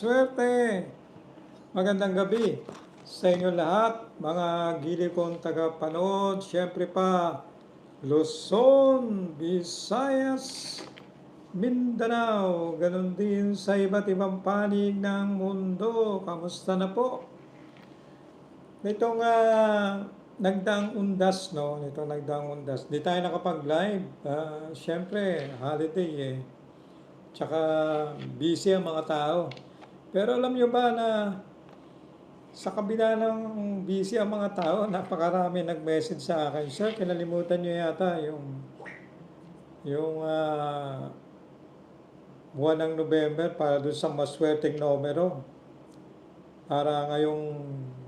Swerte! Magandang gabi sa inyo lahat, mga gili kong tagapanood. Siyempre pa, Luzon, Visayas, Mindanao, ganun din sa iba't ibang panig ng mundo. Kamusta na po? Nitong uh, nagdaang undas, no? Nitong nagdaang undas. Di tayo nakapag-live. Ah, Siyempre, holiday eh. Tsaka busy ang mga tao. Pero alam nyo ba na sa kabila ng busy ang mga tao, napakarami nag-message sa akin. Sir, kinalimutan nyo yata yung yung ah, buwan ng November para doon sa maswerteng numero. Para ngayong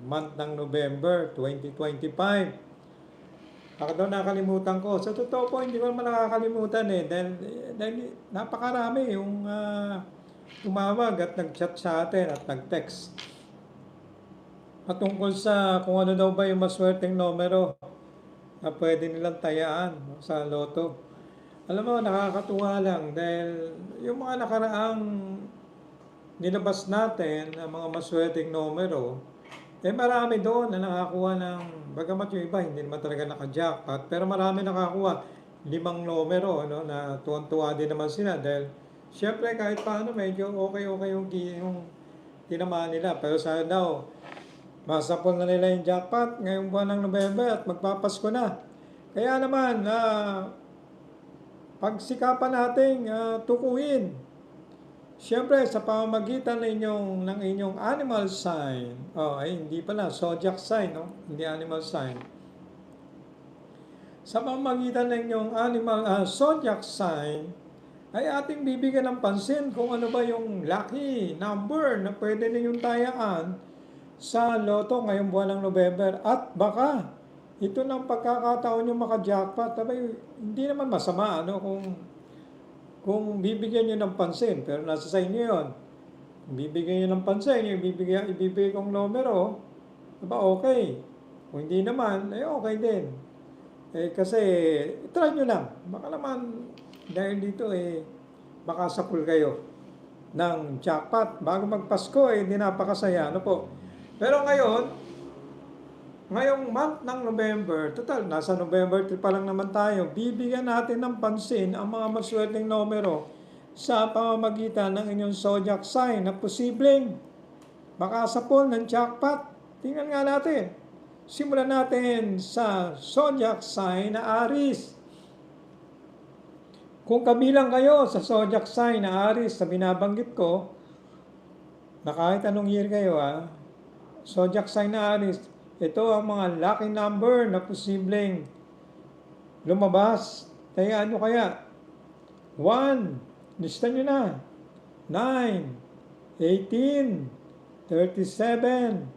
month ng November 2025. Ako daw nakalimutan ko. Sa totoo po, hindi ko naman nakakalimutan eh. Dahil, dahil napakarami yung ah, tumawag at nag-chat sa atin at nag-text. Patungkol sa kung ano daw ba yung maswerteng numero na pwede nilang tayaan sa loto. Alam mo, nakakatuwa lang dahil yung mga nakaraang nilabas natin, ang mga maswerteng numero, eh marami doon na nakakuha ng, bagamat yung iba hindi naman talaga naka-jackpot, pero marami nakakuha limang numero, no, na tuwan-tuwa din naman sila dahil syempre kahit paano medyo okay-okay yung, yung tinamaan nila. Pero sana daw, masapol na nila yung jackpot ngayong buwan ng November at magpapasko na. Kaya naman, ah, pagsikapan nating ah, tukuyin Siyempre, sa pamamagitan ng inyong, ng inyong animal sign, oh, ay hindi pala, zodiac sign, no? Hindi animal sign. Sa pamamagitan ng inyong animal, ah, zodiac sign, ay ating bibigyan ng pansin kung ano ba yung lucky number na pwede ninyong tayaan sa loto ngayong buwan ng November. At baka, ito ng pagkakataon yung maka-jackpot. Abay, hindi naman masama, ano, kung kung bibigyan nyo ng pansin, pero nasa sa inyo yun. Kung bibigyan nyo ng pansin, yung ibibigay, ibibigay kong numero, diba okay. Kung hindi naman, eh okay din. Eh kasi, try nyo lang. Baka naman, dahil dito eh, baka sapul kayo ng jackpot. Bago magpasko eh, hindi napakasaya. Ano po? Pero ngayon, Ngayong month ng November, total, nasa November 3 pa lang naman tayo, bibigyan natin ng pansin ang mga maswerteng numero sa pamamagitan ng inyong zodiac sign na posibleng makasapol ng jackpot. Tingnan nga natin. Simulan natin sa zodiac sign na Aris. Kung kabilang kayo sa zodiac sign na Aris sa binabanggit ko, na kahit anong year kayo ha, zodiac sign na Aris, ito ang mga lucky number na posibleng lumabas. Kaya ano kaya? 1, lista nyo na. 9, 18, 37,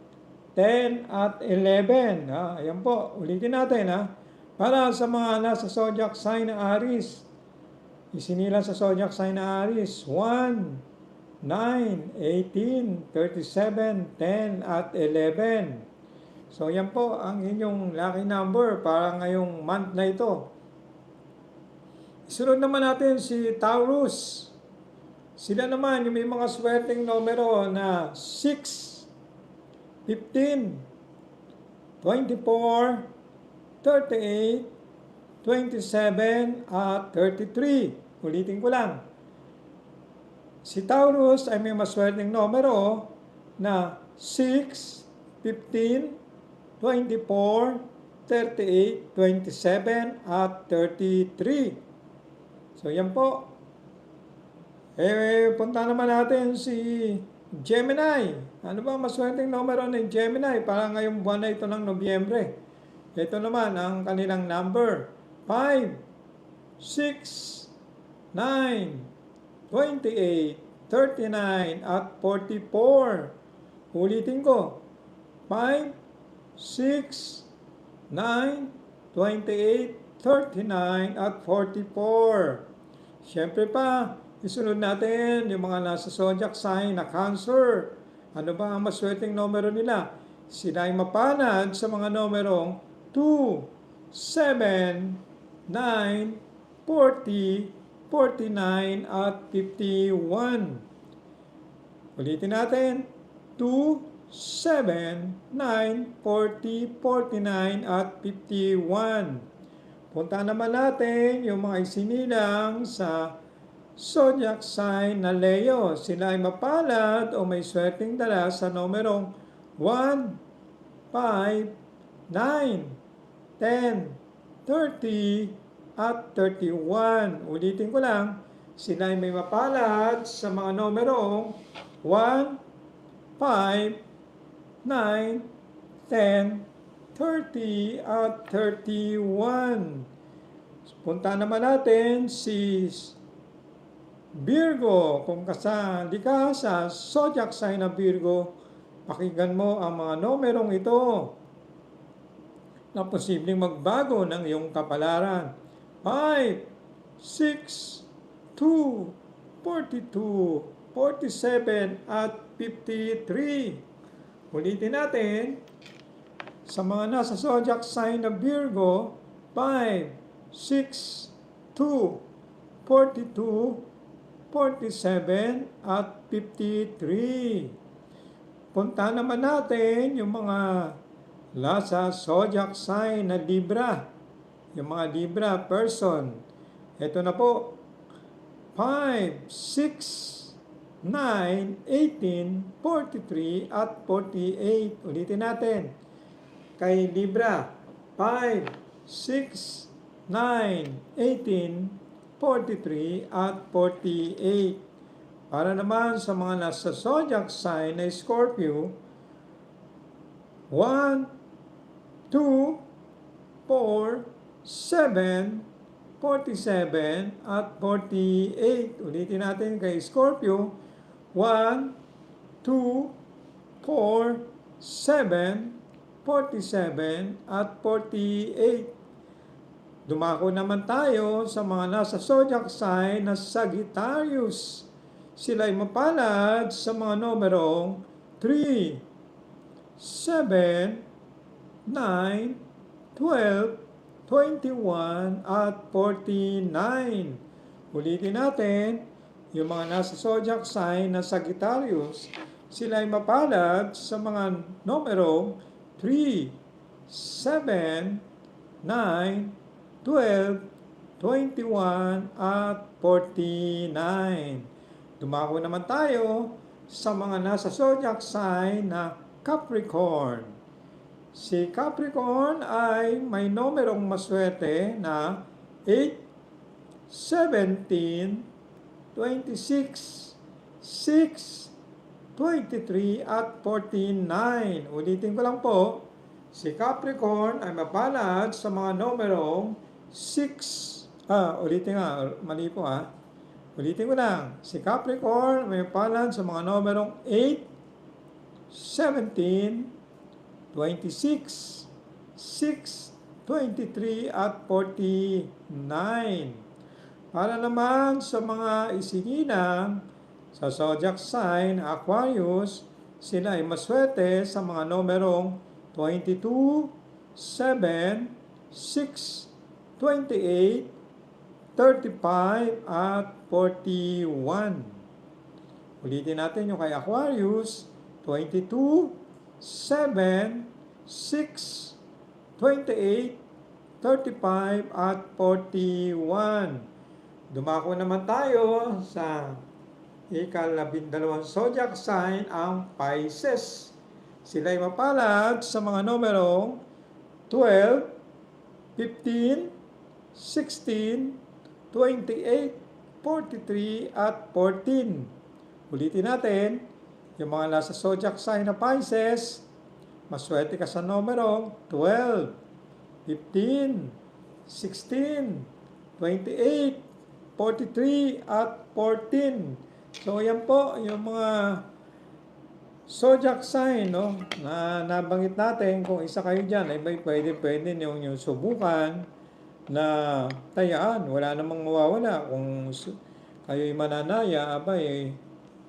10 at 11. Ha, ayan po, ulitin natin ha. Para sa mga nasa zodiac sign na Aris, isinila sa zodiac sign na Aris, 1, 9, 18, 37, 10 at 11. So yan po ang inyong lucky number para ngayong month na ito. Sunod naman natin si Taurus. Sila naman yung may mga swerteng numero na 6, 15, 24, 38, 27, at 33. Ulitin ko lang. Si Taurus ay may maswerteng numero na 6, 15, 24, 38, 27, at 33. So, yan po. Eh, punta naman natin si Gemini. Ano ba maswerteng numero ng Gemini para ngayong buwan na ito ng Nobyembre? Ito naman ang kanilang number. 5, 6, 9, 28, 39, at 44. Ulitin ko. 5, 6, 9, 28, 39, at 44. Siyempre pa, isunod natin yung mga nasa zodiac sign na cancer. Ano ba ang maswerteng numero nila? Sila ay mapanad sa mga numerong 2, 7, 9, 40, 49, at 51. Ulitin natin. 2, 7, 9, 40, 49, at 51. Punta naman natin yung mga isinilang sa zodiac sign na Leo. Sila ay mapalad o may swerteng dala sa numerong 1, 5, 9, 10, 30, at 31. Ulitin ko lang, sila ay may mapalad sa mga numerong 1, 5, 9, 10, 30, at 31. Punta naman natin si Virgo. Kung kasali ka sa zodiac sign ng Virgo, pakinggan mo ang mga numerong ito na posibleng magbago ng iyong kapalaran. 5, 6, 2, 42, 47, at 53. Ulitin natin. Sa mga nasa zodiac sign ng Virgo, 5, 6, 2, 42, 47, at 53. Punta naman natin yung mga nasa zodiac sign na Libra. Yung mga Libra person. Ito na po. 5, 6, 9, 18, 43, at 48. Ulitin natin. Kay Libra, 5, 6, 9, 18, 43, at 48. Para naman sa mga nasa zodiac sign na Scorpio, 1, 2, 4, 7, 47, at 48. Ulitin natin kay Scorpio. 1, 2, 4, 7, 47, at 48. Dumako naman tayo sa mga nasa zodiac sign na Sagittarius. Sila ay mapalad sa mga numerong 3, 7, 9, 12, 21, at 49. Ulitin natin, yung mga nasa zodiac sign na Sagittarius, sila ay mapalad sa mga numero 3, 7, 9, 12, 21, at 49. Dumako naman tayo sa mga nasa zodiac sign na Capricorn. Si Capricorn ay may numerong maswerte na 8, 17, 26, 6, 23, at 49. Ulitin ko lang po, si Capricorn ay mapalad sa mga numerong 6. Ah, ulitin nga, mali po ah. Ulitin ko lang, si Capricorn may mapalad sa mga numerong 8, 17, 26, 6, 23, at 49. Para naman sa mga isininang sa zodiac sign Aquarius, sila ay maswerte sa mga numerong 22, 7, 6, 28, 35, at 41. Ulitin natin yung kay Aquarius, 22, 7, 6, 28, 35, at 41. Dumako naman tayo sa ikalabindalawang zodiac sign ang Pisces. Sila ay mapalad sa mga numerong 12, 15, 16, 28, 43, at 14. Ulitin natin, yung mga nasa zodiac sign na Pisces, maswerte ka sa numerong 12, 15, 16, 28, 43, at 14. So, yan po yung mga zodiac sign, no? Na nabanggit natin, kung isa kayo dyan, ay may pwede, pwede yung, yung subukan na tayaan. Wala namang mawawala. Kung kayo'y mananaya, abay,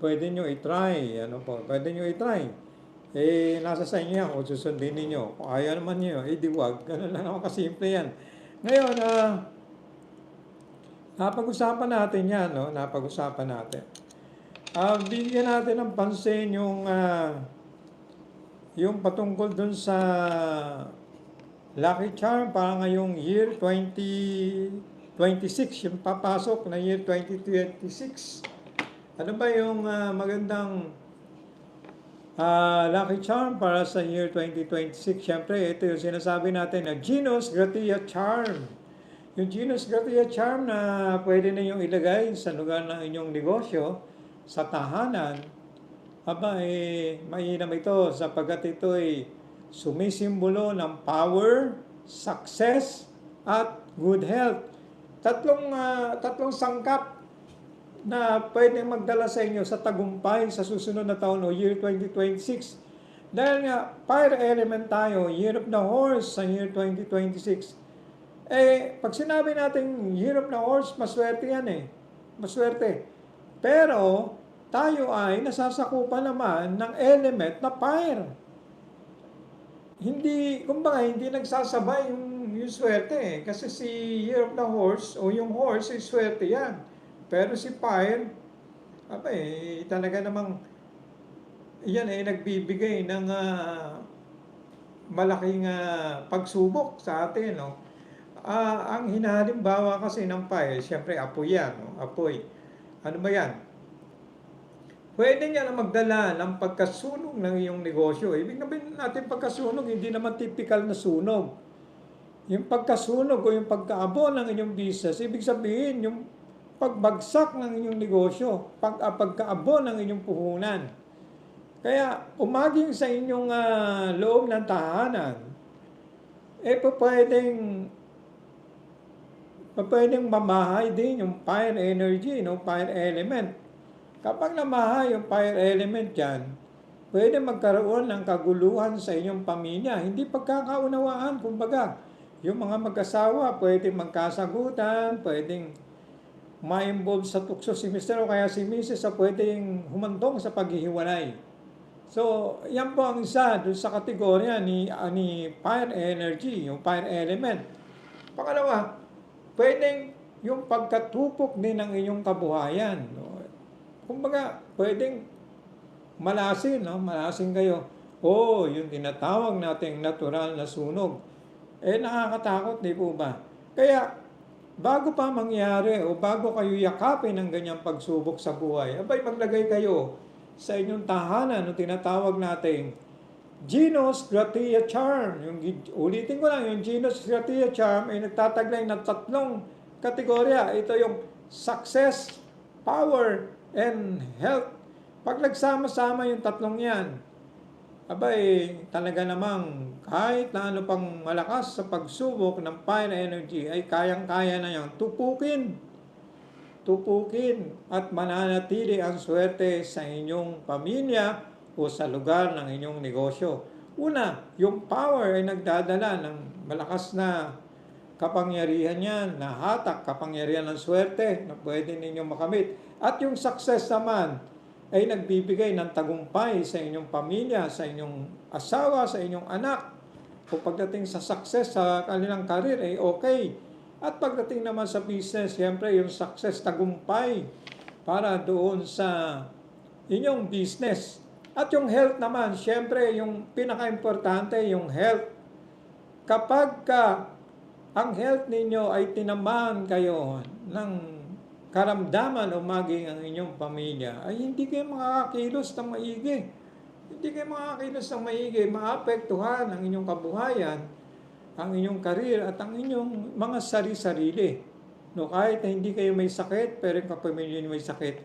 pwede nyo i-try. Ano po, pwede nyo i-try. Eh, nasa sa inyo yan kung susundin ninyo. Kung ayaw naman nyo, eh di wag. Ganun lang ako kasimple yan. Ngayon, ah, napag-usapan natin yan, no? Napag-usapan natin. Ah, bigyan natin ng pansin yung ah, yung patungkol dun sa Lucky Charm para ngayong year 2026, yung papasok na year 2026. Ano ba yung ah, magandang ah, Lucky Charm para sa year 2026? Siyempre, ito yung sinasabi natin na Genus Gratia Charm. Yung Genus Gratia Charm na pwede na yung ilagay sa lugar ng inyong negosyo, sa tahanan, aba eh, mainam ito sapagkat ito ay sumisimbolo ng power, success, at good health. Tatlong, ah, tatlong sangkap na pwedeng magdala sa inyo sa tagumpay sa susunod na taon o year 2026. Dahil nga, fire element tayo, year of the horse sa year 2026. Eh, pag sinabi natin year of the horse, maswerte yan eh. Maswerte. Pero, tayo ay nasasakupan naman ng element na fire. Hindi, kumbaga, hindi nagsasabay yung, yung swerte eh. Kasi si year of the horse, o yung horse, ay swerte yan. Pero si fire, aba eh, talaga namang, yan ay nagbibigay ng ah, malaking ah, pagsubok sa atin, no? Ah, ang hinahalimbawa kasi ng fire, siyempre apoy yan, no? apoy. Ano ba yan? Pwede niya na magdala ng pagkasunog ng iyong negosyo. Ibig sabihin natin pagkasunog, hindi naman typical na sunog. Yung pagkasunog o yung pagkaabo ng inyong business, ibig sabihin yung pagbagsak ng inyong negosyo, pag, ah, pagkaabo ng inyong puhunan. Kaya umaging sa inyong ah, loob ng tahanan, eh pa pwedeng pwedeng mamahay din yung fire energy, no? fire element. Kapag namahay yung fire element dyan, pwede magkaroon ng kaguluhan sa inyong pamilya. Hindi pagkakaunawaan, kumbaga. Yung mga mag-asawa, pwede magkasagutan, pwedeng ma-involve sa tukso si Mr. o kaya si Mrs. sa pwedeng humantong sa paghihiwalay. So, yan po ang isa dun sa kategorya ni, ah, ni fire energy, yung fire element. Pangalawa, pwedeng yung pagkatupok din ng inyong kabuhayan. No? Kumbaga, pwedeng malasin, no? malasin kayo. O, oh, yung tinatawag nating natural na sunog. Eh, nakakatakot, di po ba? Kaya, bago pa mangyari o bago kayo yakapin ng ganyang pagsubok sa buhay, abay maglagay kayo sa inyong tahanan, no tinatawag nating Genus Gratia Charm. Yung, ulitin ko lang, yung Genus Gratia Charm ay nagtataglay ng tatlong kategorya. Ito yung success, power, and health. Pag nagsama-sama yung tatlong yan, abay, talaga namang kahit na ano pang malakas sa pagsubok ng fire energy ay kayang-kaya na yung tupukin. Tupukin at mananatili ang swerte sa inyong pamilya o sa lugar ng inyong negosyo. Una, yung power ay nagdadala ng malakas na kapangyarihan yan, na hatak, kapangyarihan ng swerte na pwede ninyong makamit. At yung success naman ay nagbibigay ng tagumpay sa inyong pamilya, sa inyong asawa, sa inyong anak. Kung pagdating sa success sa kanilang karir ay okay. At pagdating naman sa business, siyempre yung success, tagumpay para doon sa inyong business. At yung health naman, siyempre yung pinaka-importante, yung health. Kapag ka ang health ninyo ay tinamaan kayo ng karamdaman o maging ang inyong pamilya, ay hindi kayo makakakilos ng maigi. Hindi kayo makakakilos ng maigi, maapektuhan ang inyong kabuhayan, ang inyong karir at ang inyong mga sari-sarili. No, kahit na hindi kayo may sakit, pero yung kapamilya niyo may sakit,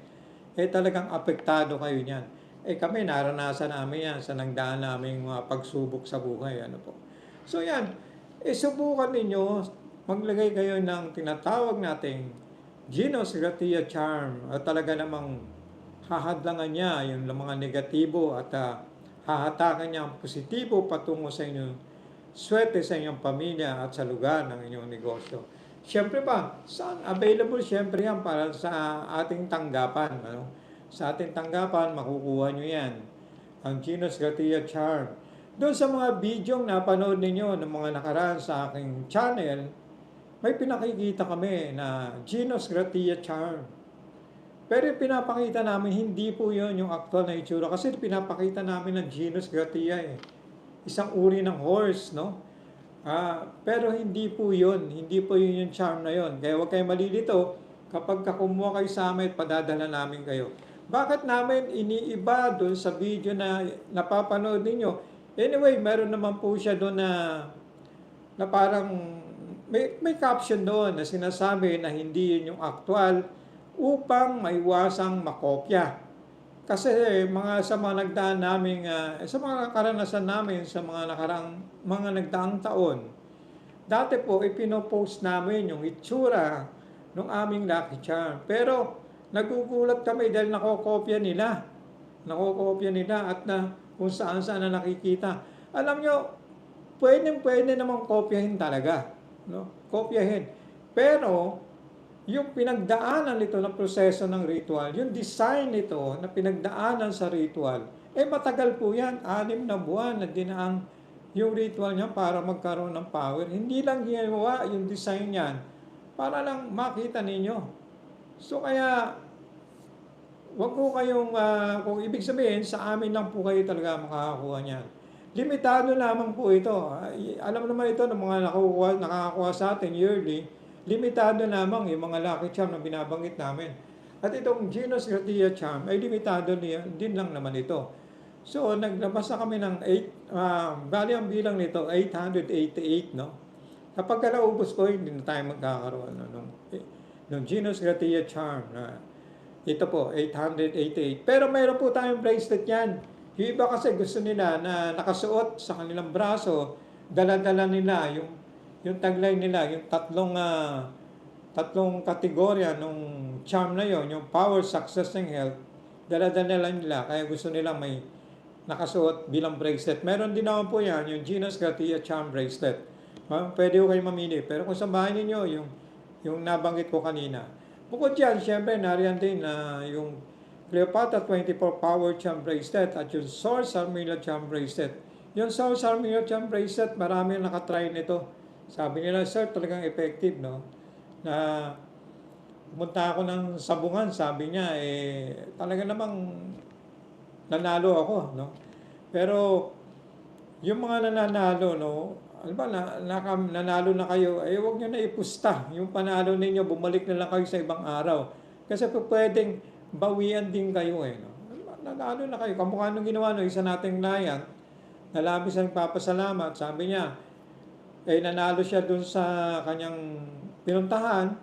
eh talagang apektado kayo niyan. Eh kami, naranasan namin yan sa nagdaan namin mga pagsubok sa buhay. Ano po. So yan, eh subukan ninyo, maglagay kayo ng tinatawag nating Genus Gratia Charm. At talaga namang hahadlangan niya yung mga negatibo at uh, hahatakan niya ang positibo patungo sa inyong swerte sa inyong pamilya at sa lugar ng inyong negosyo. Siyempre pa, saan available siyempre yan para sa ating tanggapan. Ano? Sa ating tanggapan, makukuha nyo yan. Ang Genus Gratia Charm. Doon sa mga video napanood ninyo ng mga nakaraan sa aking channel, may pinakikita kami na Genus Gratia Charm. Pero pinapakita namin, hindi po yun yung actual na itsura. Kasi pinapakita namin ng genus Gratia eh. Isang uri ng horse, no? Ah, pero hindi po yun. Hindi po yun yung charm na yun. Kaya huwag kayong malilito. Kapag kumuha kayo sa amin, padadala namin kayo. Bakit namin iniiba doon sa video na napapanood ninyo? Anyway, meron naman po siya doon na na parang may, may caption doon na sinasabi na hindi yun yung actual upang maiwasang makopya. Kasi mga sa mga nagdaan namin, sa mga karanasan namin sa mga nakarang mga nagdaang taon, dati po ipinopost namin yung itsura ng aming Lucky Charm. Pero nagugulat kami dahil nakokopya nila. Nakokopya nila at na kung saan saan na nakikita. Alam nyo, pwede pwede namang kopyahin talaga. No? Kopyahin. Pero, yung pinagdaanan nito ng proseso ng ritual, yung design nito na pinagdaanan sa ritual, eh matagal po yan, anim na buwan na dinaang yung ritual niya para magkaroon ng power. Hindi lang ginawa yung design niyan para lang makita ninyo. So kaya, wag po kayong, ah, kung ibig sabihin, sa amin lang po kayo talaga makakakuha niyan. Limitado lamang po ito. Alam naman ito ng mga nakukuha, nakakakuha sa atin yearly, limitado lamang yung mga lucky charm na binabanggit namin. At itong Genus Gratia charm ay limitado niya, din lang naman ito. So, naglabas na kami ng 8, uh, bali ang bilang nito, 888, no? Kapag kalaubos ko, hindi na tayo magkakaroon no, nung, nung Genus Gratia charm na ito po, 888. Pero mayroon po tayong bracelet yan. Yung iba kasi gusto nila na nakasuot sa kanilang braso, dala-dala nila yung yung tagline nila, yung tatlong ah, tatlong kategorya nung charm na yon, yung power, success, and health, dala-dala nila. Kaya gusto nila may nakasuot bilang bracelet. Meron din naman po yan, yung Genus Gratia Charm Bracelet. Pwede ko kayo mamili. Pero kung sa bahay ninyo, yung, yung nabanggit ko kanina. Bukod dyan, syempre, nariyan din na yung Cleopatra 24 Power Charm Bracelet at yung Source Armilla Charm Bracelet. Yung Source Armilla Charm Bracelet, marami ang nakatry nito. Sabi nila, sir, talagang effective, no? Na pumunta ako ng sabungan, sabi niya, eh, talaga namang nanalo ako, no? Pero, yung mga nananalo, no, alam ba, na, naka, nanalo na kayo, eh, huwag nyo na ipusta. Yung panalo ninyo, bumalik na lang kayo sa ibang araw. Kasi pwedeng bawian din kayo, eh, no? Nanalo na kayo. Kamukha nung ginawa no, isa nating layan, na labis ang papasalamat, sabi niya, eh nanalo siya dun sa kanyang pinuntahan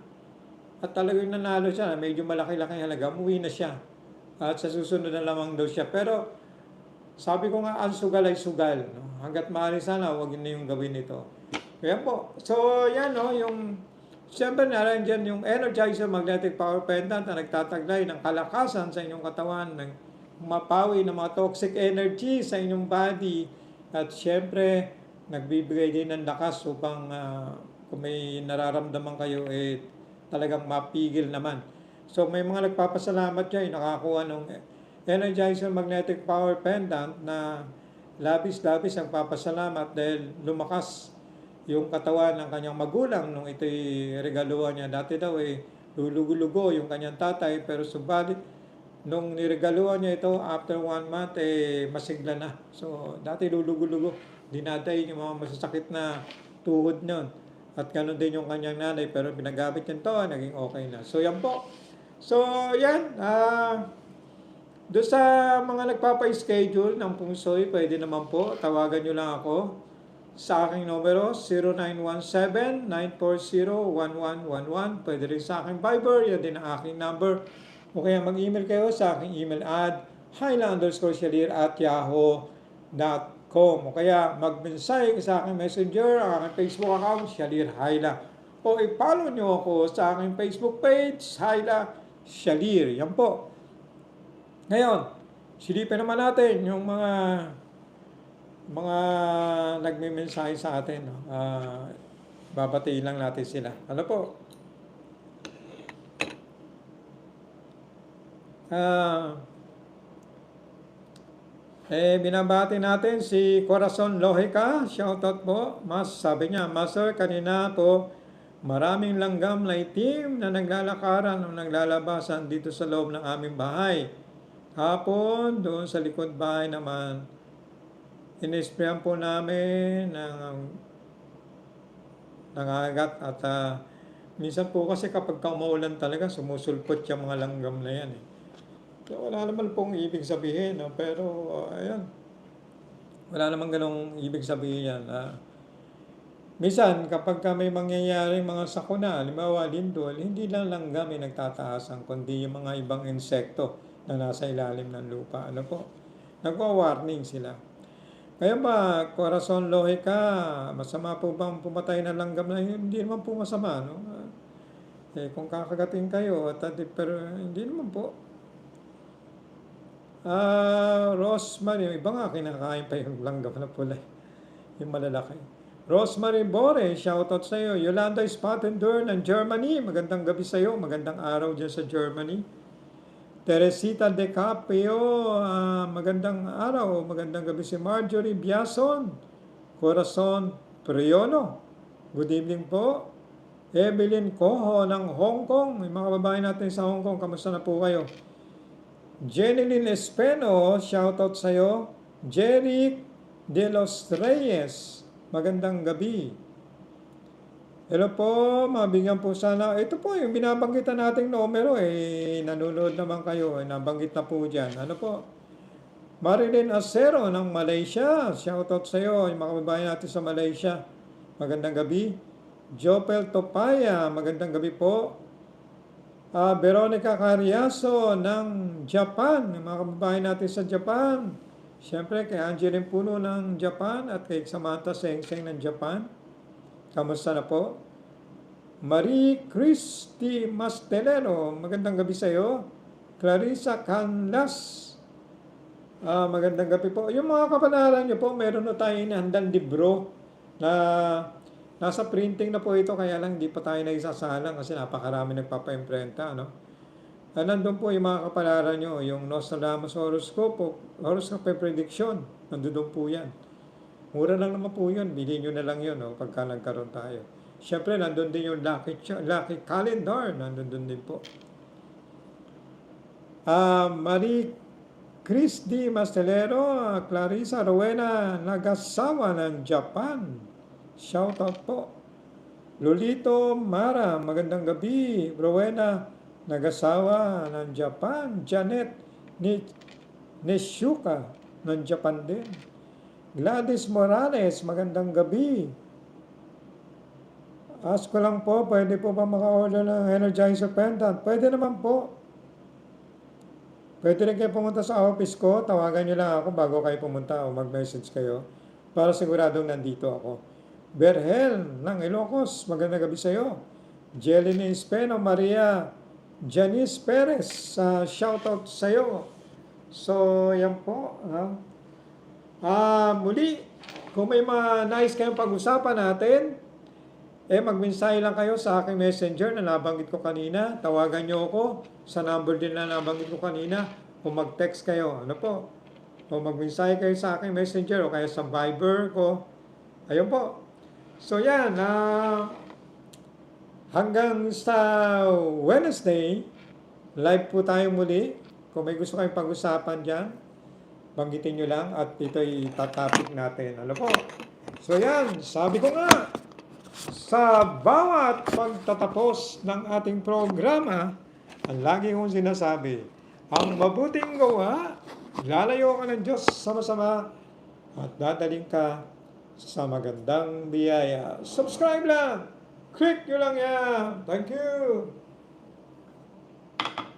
at talagang nanalo siya, medyo malaki-laki halaga, umuwi na siya. At sa susunod na lamang daw siya. Pero sabi ko nga, ang sugal ay sugal. No? Hanggat maaari sana, huwag na yung gawin ito. Kaya po. So, yan, no, yung, siyempre naran dyan yung Energizer Magnetic Power Pendant na nagtataglay ng kalakasan sa inyong katawan, ng mapawi ng mga toxic energy sa inyong body. At siyempre, nagbibigay din ng lakas upang ah, kung may nararamdaman kayo, eh, talagang mapigil naman. So, may mga nagpapasalamat dyan, nakakuha ng Energizer Magnetic Power Pendant na labis-labis ang papasalamat dahil lumakas yung katawan ng kanyang magulang nung ito'y regaluhan niya. Dati daw eh, lulugo-lugo yung kanyang tatay, pero subalit, nung niregaluhan niya ito, after one month, eh, masigla na. So, dati lulugo-lugo, dinaday yung mga masasakit na tuhod nun. At ganoon din yung kanyang nanay, pero pinagamit niya to, naging okay na. So, yan po. So, yan. Ah... doon sa mga nagpapa-schedule ng pungsoy, pwede naman po, tawagan nyo lang ako sa aking numero 0917-940-1111. Pwede rin sa aking Viber, yan din ang aking number. O kaya mag-email kayo sa aking email ad shalir at yahoo.com. O kaya mag-mensahe sa aking messenger, ang aking Facebook account, Shalir Hyla. O i-follow nyo ako sa aking Facebook page, Hyla Shalir. Yan po. Ngayon, silipin naman natin yung mga mga nagme-mensahe sa atin. No? Ah, babatiin lang natin sila. Ano po? Ah, eh, binabati natin si Corazon Lohica. Shoutout po. Mas, sabi niya, Master, kanina po, Maraming langgam na itim na naglalakaran o naglalabasan dito sa loob ng aming bahay. Hapon, doon sa likod bahay naman, inisprayan po namin ng nangagat at ah, minsan po kasi kapag ka umuulan talaga, sumusulpot yung mga langgam na yan. Eh. So, wala naman pong ibig sabihin, no? pero ah, ayan, wala naman ganong ibig sabihin yan. ah. Minsan, kapag ka may mangyayaring mga sakuna, halimbawa lindol, hindi lang langgam yung nagtataasan, kundi yung mga ibang insekto na nasa ilalim ng lupa. Ano po? Nagwa-warning sila. Kaya ba, Corazon Lohika, masama po bang pumatay na langgam na? Hindi naman po masama, no? Eh, kung kakagatin kayo, at, at- pero hindi naman po. Ah, Rosemary, yung iba nga kinakain pa yung langgam na pula. Yung malalaki. Rosemary Bore, shoutout sa iyo. Yolanda Spattendor ng Germany, magandang gabi sa iyo. Magandang araw dyan sa Germany. Teresita De Capio, ah, magandang araw. Magandang gabi si Marjorie Biason. Corazon Priono. Good evening po. Evelyn Coho ng Hong Kong. Yung mga babae natin sa Hong Kong, kamusta na po kayo? Jeneline Espeno, shoutout sa iyo. Jeric De Los Reyes, magandang gabi. Hello po, mabigyan po sana. Ito po yung binabanggitan nating numero eh, nanonood naman kayo, eh, nabanggit na po dyan. Ano po? Marilyn Acero ng Malaysia, shoutout sa iyo, yung mga kababayan natin sa Malaysia. Magandang gabi. Jopel Topaya, magandang gabi po. Ah, Veronica Cariaso ng Japan, yung mga kababayan natin sa Japan. Siyempre, kay Angeline Puno ng Japan at kay Samantha Sengseng ng Japan. Kamusta na po? Marie Christy Mastelero, magandang gabi sa iyo. Clarissa Canlas, ah, magandang gabi po. Yung mga kapanaran niyo po, meron na tayo inahandang libro na nasa printing na po ito, kaya lang hindi pa tayo naisasalang kasi napakarami nagpapa-imprenta, no? Ah, nandun po yung mga kapalaran nyo, yung Nostradamus horoscope, horoscope prediction, nandun po yan. Mura lang naman po yun, bilhin nyo na lang yun no, pagka nagkaroon tayo. Siyempre, nandun din yung lucky, lucky calendar, nandun din po. Ah, Marie Chris D. Mastelero, Clarissa Rowena Nagasawa ng Japan. Shout out po. Lolito Mara, magandang gabi. Rowena Nagasawa ng Japan. Janet Ni Nishuka ng Japan din. Gladys Morales, magandang gabi. Ask ko lang po, pwede po ba maka-order ng Energizer Pendant? Pwede naman po. Pwede rin kayo pumunta sa office ko, tawagan nyo lang ako bago kayo pumunta o mag-message kayo para siguradong nandito ako. Berhel ng Ilocos, magandang gabi sa iyo. Jelly Espeno, Maria Janice Perez, uh, shoutout sa iyo. So, yan po. ha? Ah, muli, kung may mga nice kayong pag-usapan natin, eh magmensahe lang kayo sa aking messenger na nabanggit ko kanina. Tawagan nyo ako sa number din na nabanggit ko kanina. O mag-text kayo. Ano po? O magmensahe kayo sa aking messenger o kaya sa Viber ko. Ayun po. So yan. ah hanggang sa Wednesday, live po tayo muli. Kung may gusto kayong pag-usapan dyan, banggitin nyo lang at ito'y tatapik natin. Ano po? So yan, sabi ko nga, sa bawat pagtatapos ng ating programa, ang lagi kong sinasabi, ang mabuting gawa, lalayo ka ng Diyos sama-sama at dadaling ka sa magandang biyaya. Subscribe lang! Click nyo lang yan! Thank you!